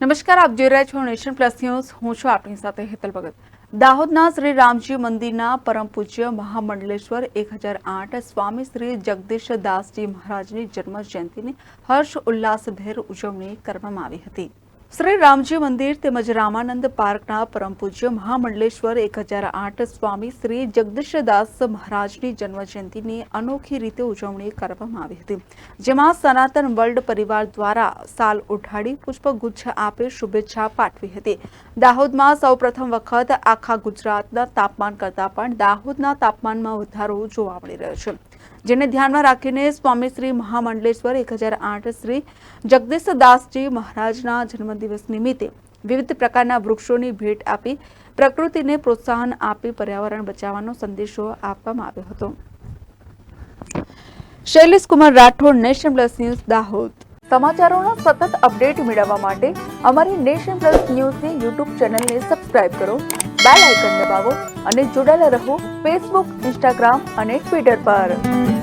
નમસ્કાર, આપ જોઈ રહ્યા છો નેશન પ્લસ ન્યૂઝ. હું છું આપની સાથે હેતલ ભગત. દાહોદના શ્રી રામજી મંદિરના પરમ પૂજ્ય મહામંડલેશ્વર એક હજાર આઠ સ્વામી શ્રી જગદીશ દાસજી મહારાજની જન્મ જયંતિની હર્ષ ઉલ્લાસભેર ઉજવણી કરવામાં આવી હતી. શ્રી રામજી મંદિર તેમજ રામાનંદ પાર્કના પરમ પૂજ્ય મહામંડલેશ્વર એક હજાર આઠ સ્વામી શ્રી જગદીશદાસ મહારાજની જન્મજયંતિની અનોખી રીતે ઉજવણી કરવામાં આવી હતી. જેમાં સનાતન વર્લ્ડ પરિવાર દ્વારા સાલ ઉઠાડી પુષ્પગુચ્છ આપી શુભેચ્છા પાઠવી હતી. દાહોદમાં સૌપ્રથમ વખત આખા ગુજરાતના તાપમાન કરતાં પણ દાહોદના તાપમાનમાં વધારો જોવા મળી રહ્યો છે. જેને ધ્યાનમાં રાખીને સ્વામી શ્રી મહામંડલેશ્વર એક હજાર આઠ શ્રી જગદીશદાસજી મહારાજના જન્મદિવસ નિમિત્તે વિવિધ પ્રકારના વૃક્ષોની ભેટ આપી પ્રકૃતિને પ્રોત્સાહન આપી પર્યાવરણ બચાવવાનો સંદેશો આપવામાં આવ્યો હતો. Shailesh Kumar Rathod, Nation Plus News, Dahod. સમાચારોના સતત અપડેટ મેળવવા માટે અમારી નેશન પ્લસ ન્યૂઝની યુટ્યુબ ચેનલને સબસ્ક્રાઇબ કરો, બેલ આઇકન દબાવો અને જોડાયેલા રહો ફેસબુક, ઇન્સ્ટાગ્રામ અને ટ્વિટર પર.